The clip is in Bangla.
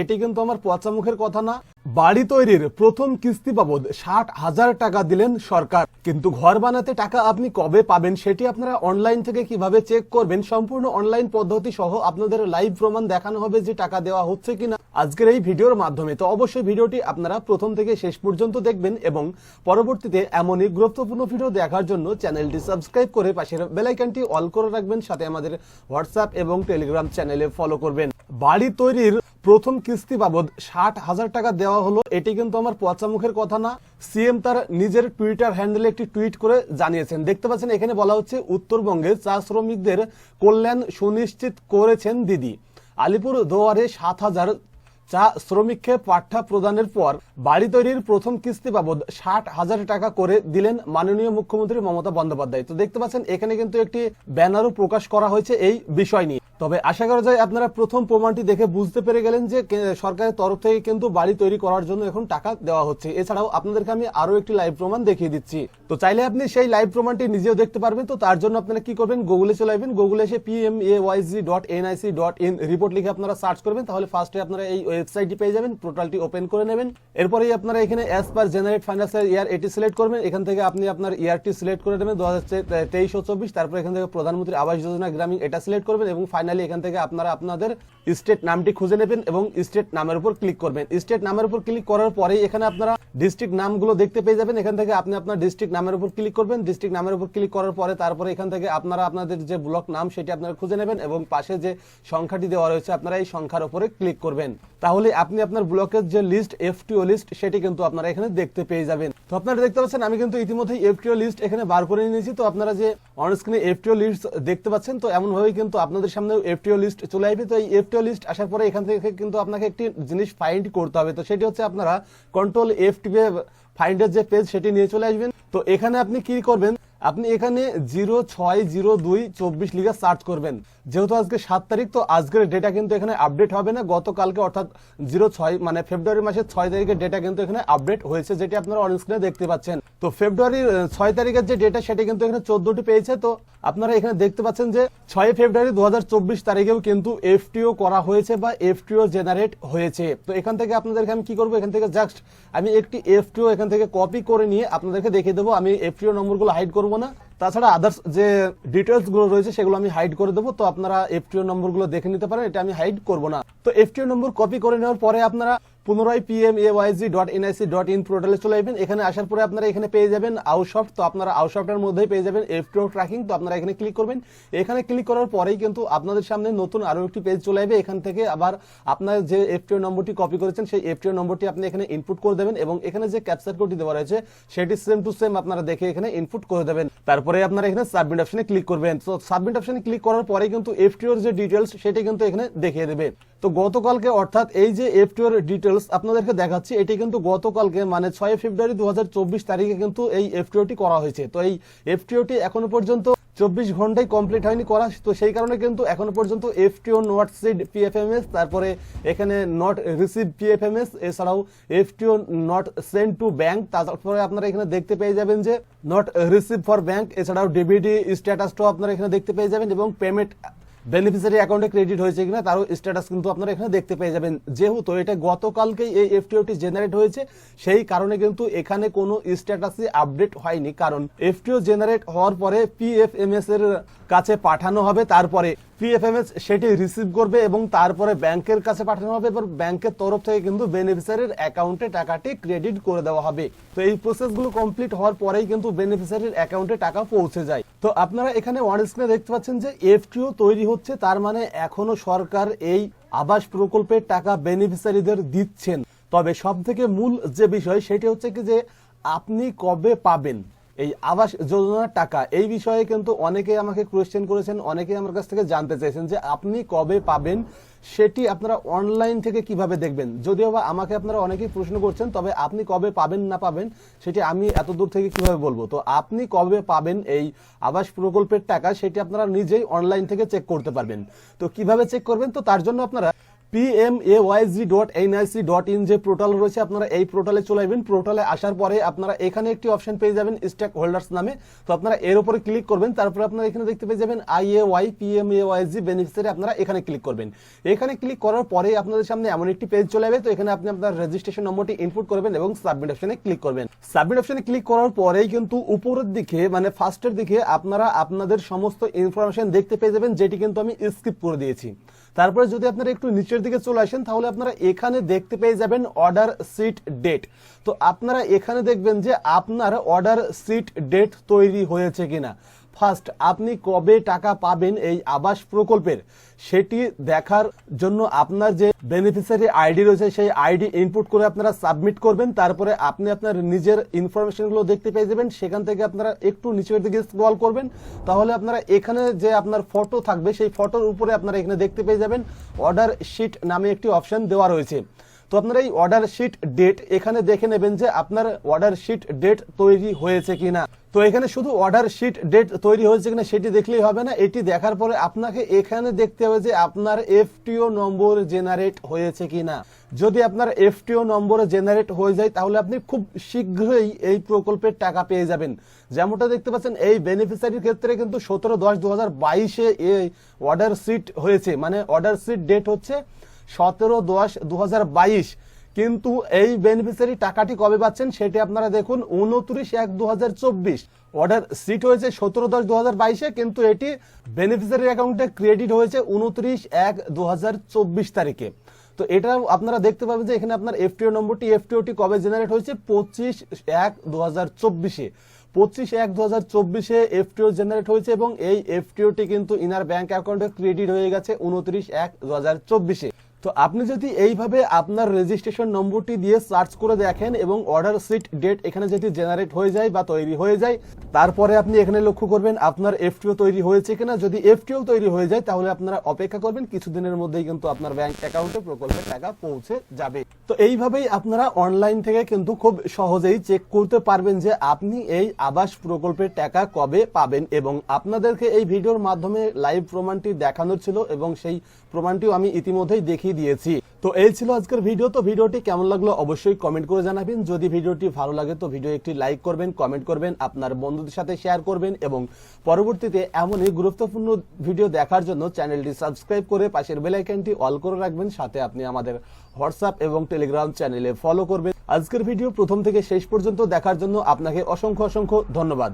এটি কিন্তু আমার পচা মুখের কথা না। বাড়ি তৈরির প্রথম কিস্তি বাবদ ষাট হাজার টাকা দিলেন সরকার। কিন্তু ঘর বানাতে টাকা আপনি কবে পাবেন সেটি আপনারা অনলাইন থেকে কীভাবে চেক করবেন সম্পূর্ণ অনলাইন পদ্ধতি সহ আপনাদের লাইভ প্রমাণ দেখানো হবে যে টাকা দেওয়া হচ্ছে কিনা। আজকের এই ভিডিওর মাধ্যমে তো অবশ্যই ভিডিওটি আপনারা প্রথম থেকে শেষ পর্যন্ত দেখবেন এবং পরবর্তীতে এমনই গুরুত্বপূর্ণ ভিডিও দেখার জন্য চ্যানেলটি সাবস্ক্রাইব করে পাশের বেলাইকানটি অল করে রাখবেন, সাথে আমাদের হোয়াটসঅ্যাপ এবং টেলিগ্রাম চ্যানেলে ফলো করবেন। বাড়ি তৈরির প্রথম কিস্তি বাবদ ষাট হাজার টাকা দেওয়া হলো। এটি কিন্তু আমার পচা মুখের কথা না। সিএম তার নিজের টুইটার হ্যান্ডেলে একটি টুইট করে জানিয়েছেন। দেখতে পাচ্ছেন, এখানে বলা হচ্ছে, উত্তরবঙ্গে চা শ্রমিকদের কল্যাণ সুনিশ্চিত করেছেন দিদি। আলিপুর দুয়ারে সাত হাজার চা শ্রমিককে পাঠ্যা প্রদানের পর বাড়ি তৈরির প্রথম কিস্তি বাবদ ষাট হাজার টাকা করে দিলেন মাননীয় মুখ্যমন্ত্রী মমতা বন্দ্যোপাধ্যায়। তো দেখতে পাচ্ছেন, এখানে কিন্তু একটি ব্যানারও প্রকাশ করা হয়েছে এই বিষয় নিয়ে। তবে আশা করা যায় আপনারা প্রথম প্রমাণটি দেখে বুঝতে পেরে গেলেন যে সরকারের তরফ থেকে কিন্তু বাড়ি তৈরি করার জন্য এখন টাকা দেওয়া হচ্ছে। এছাড়াও আপনাদেরকে আমি আরও একটি লাইভ প্রমাণ দেখিয়ে দিচ্ছি। তো চাইলে আপনি সেই লাইভ প্রমাণটি নিজেও দেখতে পারবেন। তো তার জন্য আপনারা কি করবেন? গুগলে চলে আসবেন। গুগলে এসে PM A YG dot NIC dot in report লিখে আপনারা সার্চ করবেন। তাহলে ফার্স্টে আপনারা এই ওয়েবসাইটটি পেয়ে যাবেন। পোর্টালটি ওপেন করে নেবেন। এরপরেই আপনারা এখানে as per generate financial year এটি সিলেক্ট করবেন। এখান থেকে আপনি আপনার ইয়ারটি সিলেক্ট করে নেবেন। দু হাজার তেইশ ও চব্বিশ। তারপর এখান থেকে প্রধানমন্ত্রী আবাস যোজনা গ্রামীণ এটা সিলেক্ট করবেন এবং ফাইনালি এখান থেকে আপনারা আপনাদের স্টেট নামটি খুঁজে নেবেন এবং স্টেট নামের উপর ক্লিক করবেন। স্টেট নামের উপর ক্লিক করার পরেই এখানে আপনারা ডিস্ট্রিক্ট নামগুলো দেখতে পেয়ে যাবেন। এখান থেকে আপনি আপনার ডিস্ট্রিক্ট নামের উপর ক্লিক করবেন। ডিস্ট্রিক্ট নামের উপর ক্লিক করার পরে তারপরে এখান থেকে আপনারা আপনাদের যে ব্লক নাম সেটি আপনারা খুঁজে নেবেন এবং পাশে যে সংখ্যাটি দেওয়া রয়েছে আপনারা এই সংখ্যার উপরে ক্লিক করবেন। তাহলে আপনি আপনার ব্লকের যে লিস্ট এফটিও লিস্ট সেটি কিন্তু আপনারা এখানে দেখতে পেয়ে যাবেন। তো আপনারা দেখতে পাচ্ছেন, আমি কিন্তু ইতিমধ্যেই এফটিও লিস্ট এখানে বার করে নিয়েছি। তো আপনারা যে অন স্ক্রিনে এফটিও লিস্ট দেখতে পাচ্ছেন, তো এমনভাবেই কিন্তু আপনাদের সামনে এফটিও লিস্ট চলে আসবে। তো এই এফটিও লিস্ট আসার পরে এখান থেকে কিন্তু আপনাকে একটি জিনিস ফাইন্ড করতে হবে। তো সেটি হচ্ছে আপনারা কন্ট্রোল এফটিভে ফাইন্ডের যে পেজ সেটি নিয়ে চলে আসবেন। তো এখানে আপনি কি করবেন আপনি এখানে জিরো ছয় জিরো দুই চব্বিশ লিখে সার্চ করবেন। যেহেতু আজকে সাত তারিখ তো আজকের ডেটা কিন্তু এখানে আপডেট হবে না। গতকালকে অর্থাৎ জিরো ছয় মানে ফেব্রুয়ারি মাসের ছয় তারিখের ডেটা কিন্তু এখানে আপডেট হয়েছে যেটি আপনারা অন স্ক্রিনে দেখতে পাচ্ছেন। তো ফেব্রুয়ারির আহ, ছয় তারিখের যে ডেটা সেটা কিন্তু এখানে চোদ্দটি পেয়েছে। তো আপনারা এখানে দেখতে পাচ্ছেন যে ছয় ফেব্রুয়ারি দু হাজার চব্বিশ তারিখেও কিন্তু এফটিও করা হয়েছে বা এফটিও জেনারেট হয়েছে। তো এখান থেকে আপনাদেরকে আমি কি করব? এখান থেকে জাস্ট আমি একটি এফটিও এখান থেকে কপি করে নিয়ে আপনাদেরকে দেখিয়ে দেবো। আমি এফটিও নম্বরগুলো হাইড করব। না। তাছাড়া আদার্স যে ডিটেলসগুলো রয়েছে সেগুলো আমি হাইড করে দেবো। তো আপনারা এফটিও নম্বরগুলো দেখে নিতে পারেন, এটা আমি হাইড করব না। তো এফটিও নম্বর কপি করে নেওয়ার পরে আপনারা পুনরায় PM A YG dot NIC dot in পোর্টালে চলে আসবেন। এখানে আসার পরে আপনারা এখানে পেয়ে যাবেন আউটসফট তো আপনারা আউটসফটের মধ্যেই পেয়ে যাবেন এফটিও ট্র্যাকিং তো আপনারা এখানে ক্লিক করবেন। এখানে ক্লিক করার পরেই কিন্তু আপনাদের সামনে নতুন আরও একটি পেজ চলে আসবে। এখান থেকে আবার আপনার যে এফটিও নম্বরটি কপি করেছেন, সেই এফটিও নম্বরটি আপনি এখানে ইনপুট করে দেবেন এবং এখানে যে ক্যাপচার কোডটি দেওয়া রয়েছে, সেটি সেম টু সেম আপনারা দেখে এখানে ইনপুট করে দেবেন। তারপরে আপনারা এখানে সাবমিট অপশনে ক্লিক করবেন। তো সাবমিট অপশনে ক্লিক করার পরে কিন্তু এফ এফটিওর যে ডিটেলস সেটি কিন্তু এখানে দেখিয়ে দেবে। তো গতকালকে অর্থাৎ এই যে এফটিওর ডিটেলস আপনাদেরকে দেখাচ্ছি, এটি কিন্তু গতকালকে মানে ছয় ফেব্রুয়ারি দুহাজার চব্বিশ তারিখে কিন্তু এই এফ এফটিওটি করা হয়েছে। তো এই এফ এফটিওটি এখনও পর্যন্ত চব্বিশ ঘন্টায় কমপ্লিট হয়নি করা, তো সেই কারণে কিন্তু এখনও পর্যন্ত এফটিও নট সিড পিএফএমএস তারপরে এখানে নট রিসিভ পিএফএমএস এছাড়াও F FTO not send to bank তারপরে আপনারা এখানে দেখতে পেয়ে যাবেন যে নট রিসিভ ফর ব্যাংক এছাড়াও ডিবিডি স্ট্যাটাসটাও আপনারা এখানে দেখতে পেয়ে যাবেন এবং পেমেন্ট বেনিফিসিয়ারি অ্যাকাউন্টে ক্রেডিট হয়েছে কিনা, তারও স্ট্যাটাস কিন্তু আপনারা এখানে দেখতে পেয়ে যাবেন। যেহেতু এটা গতকালকেই এই এফটিওটি জেনারেট হয়েছে, সেই কারণে কিন্তু এখানে কোনো স্ট্যাটাসই আপডেট হয়নি। কারণ এফটিও জেনারেট হওয়ার পরে পিএফএমএস এর কাছে পাঠানো হবে, তারপরে পিএফএমএস সেটি রিসিভ করবে এবং তারপরে ব্যাংকের কাছে পাঠানো হবে এবার ব্যাংকের তরফ থেকে কিন্তু বেনিফিসিয়ারির অ্যাকাউন্টে টাকাটি ক্রেডিট করে দেওয়া হবে। তো এই প্রসেসগুলো কমপ্লিট হওয়ার পরেই কিন্তু বেনিফিসিয়ারির অ্যাকাউন্টে টাকা পৌঁছে যায়। তো আপনারা এখানে ওয়ান স্ক্রিনে দেখতে পাচ্ছেন যে এফটিও তৈরি হচ্ছে, তার মানে এখনও সরকার এই আবাস প্রকল্পের টাকা বেনিফিসিয়ারিদের দিচ্ছেন। তবে সব থেকে মূল যে বিষয়, সেটি হচ্ছে কি যে আপনি কবে পাবেন এই আবাস যোজনার টাকা? এই বিষয়ে কিন্তু অনেকে আমাকে কোয়েশ্চেন করেছেন অনেকে আমার কাছ থেকে জানতে চাইছেন যে আপনি কবে পাবেন সেটি আপনারা অনলাইন থেকে কীভাবে দেখবেন? যদিও বা আমাকে আপনারা অনেকেই প্রশ্ন করছেন, তবে আপনি কবে পাবেন না পাবেন, সেটি আমি এত দূর থেকে কীভাবে বলব? তো আপনি কবে পাবেন এই আবাস প্রকল্পের টাকা, সেটি আপনারা নিজেই অনলাইন থেকে চেক করতে পারবেন। তো কীভাবে চেক করবেন? তো তার জন্য আপনারা PMAYG dot NIC dot in যে পোর্টাল রয়েছে, আপনারা এই পোর্টালে চলে আসবেন। পোর্টালে আসার পরে আপনারা এখানে একটি অপশন পেয়ে যাবেন স্টেক হোল্ডার্স নামে। তো আপনারা এর উপরে ক্লিক করবেন, তারপরে আপনারা এখানে দেখতে পেয়ে যাবেন আইএওয়াই পিএমএওয়াইজি বেনিফিসিয়ারি আপনারা এখানে ক্লিক করবেন। এখানে ক্লিক করার পরে আপনাদের সামনে এমন একটি পেজ চলে যাবে তো এখানে আপনি আপনার রেজিস্ট্রেশন নম্বরটি ইনপুট করবেন এবং সাবমিট অপশনে ক্লিক করবেন। সাবমিট অপশনে ক্লিক করার পরেই কিন্তু উপরের দিকে মানে ফার্স্টের দিকে আপনারা আপনাদের সমস্ত ইনফরমেশন দেখতে পেয়ে যাবেন, যেটি কিন্তু আমি স্কিপ করে দিয়েছি। তারপরে যদি আপনারা একটু নিচের দিকে চলে আসেন, তাহলে আপনারা এখানে দেখতে পেয়ে যাবেন অর্ডার সিট ডেট তো আপনারা এখানে দেখবেন যে আপনার অর্ডার সিট ডেট তৈরি হয়েছে কিনা। ফার্স্ট, আপনি কবে টাকা পাবেন এই আবাস প্রকল্পের? সেটি দেখার জন্য আপনার যে বেনিফিশিয়ারি আইডি রয়েছে, সেই আইডি ইনপুট করে আপনারা সাবমিট করবেন। তারপরে আপনি আপনার নিজের ইনফরমেশনগুলো দেখতে পেয়ে যাবেন। সেখান থেকে আপনারা একটু নিচের দিকে স্ক্রল করবেন। তাহলে আপনারা এখানে যে আপনার ফটো থাকবে, সেই ফটোর উপরে আপনারা এখানে দেখতে পেয়ে যাবেন। অর্ডার শিট নামে একটি অপশন দেওয়া রয়েছে। তো আপনারা এই অর্ডার শিট ডেট এখানে দেখে নেবেন যে আপনার অর্ডার শিট ডেট তৈরি হয়েছে কিনা। তো এখানে শুধু অর্ডার শিট ডেট তৈরি হয়েছে কিনা সেটি দেখলেই হবে না। এটি দেখার পরে আপনাকে এখানে দেখতে হবে যে আপনার এফটিও নম্বর জেনারেট হয়েছে কিনা। যদি আপনার এফটিও নম্বর জেনারেট হয়ে যায়, তাহলে আপনি খুব শীঘ্রই এই প্রকল্পের টাকা পেয়ে যাবেন। যেমনটা দেখতে পাচ্ছেন, এই বেনিফিশিয়ারির ক্ষেত্রে কিন্তু সতেরো দশ দু হাজার বাইশে এই অর্ডার শিট হয়েছে। মানে অর্ডার সিট ডেট হচ্ছে সতেরো দশ দু কিন্তু এই বেনিফিসিয়ারি টাকাটি কবে পাচ্ছেন সেটি আপনারা দেখুন উনত্রিশ এক দু অর্ডার সিট হয়েছে সতেরো দশ দু বাইশে, কিন্তু এটি বেনিফিসিয়ারি অ্যাকাউন্টে ক্রেডিট হয়েছে উনত্রিশ এক দু তারিখে। তো এটা আপনারা দেখতে পাবেন যে এখানে আপনার এফটিও নম্বরটি এফটিওটি কবে জেনারেট হয়েছে? পঁচিশ এক দু হাজার চব্বিশে। পঁচিশ এক দু হাজার চব্বিশে এফটিও জেনারেট হয়েছে এবং এই এফটিওটি কিন্তু ইনার ব্যাংক অ্যাকাউন্টে ক্রেডিট হয়ে গেছে উনত্রিশ এক দু হাজার চব্বিশে। তো আপনি যদি এইভাবে আপনার রেজিস্ট্রেশন নম্বরটি দিয়ে সার্চ করে দেখেন এবং অর্ডার সিট ডেট এখানে যদি জেনারেট হয়ে যায় বা তৈরি হয়ে যায়, তারপরে আপনি এখানে লক্ষ্য করবেন আপনার এফটিও তৈরি হয়েছে কিনা। যদি এফটিও তৈরি হয়ে যায়, তাহলে আপনারা অপেক্ষা করবেন, কিছুদিনের মধ্যেই কিন্তু আপনার ব্যাংক অ্যাকাউন্টে প্রকল্পের টাকা পৌঁছে যাবে। তো এইভাবেই আপনারা অনলাইন থেকে কিন্তু খুব সহজেই চেক করতে পারবেন যে আপনি এই আবাস প্রকল্পের টাকা কবে পাবেন এবং আপনাদেরকে এই ভিডিওর মাধ্যমে লাইভ প্রমাণটি দেখানোর ছিল এবং সেই প্রমাণটিও আমি ইতিমধ্যেই দেখিয়ে দিয়েছি। তো এই ছিল আজকের ভিডিও তো ভিডিওটি কেমন লাগল অবশ্যই কমেন্ট করে জানাবেন। যদি ভিডিওটি ভালো লাগে, তো ভিডিও একটি লাইক করবেন কমেন্ট করবেন, আপনার বন্ধুদের সাথে শেয়ার করবেন এবং পরবর্তীতে এমনই গুরুত্বপূর্ণ ভিডিও দেখার জন্য চ্যানেলটি সাবস্ক্রাইব করে পাশের বেল আইকনটি অল করে রাখবেন। সাথে আপনি আমাদের হোয়াটসঅ্যাপ এবং টেলিগ্রাম চ্যানেলে ফলো করবেন। আজকের ভিডিও প্রথম থেকে শেষ পর্যন্ত দেখার জন্য আপনাকে অসংখ্য অসংখ্য ধন্যবাদ।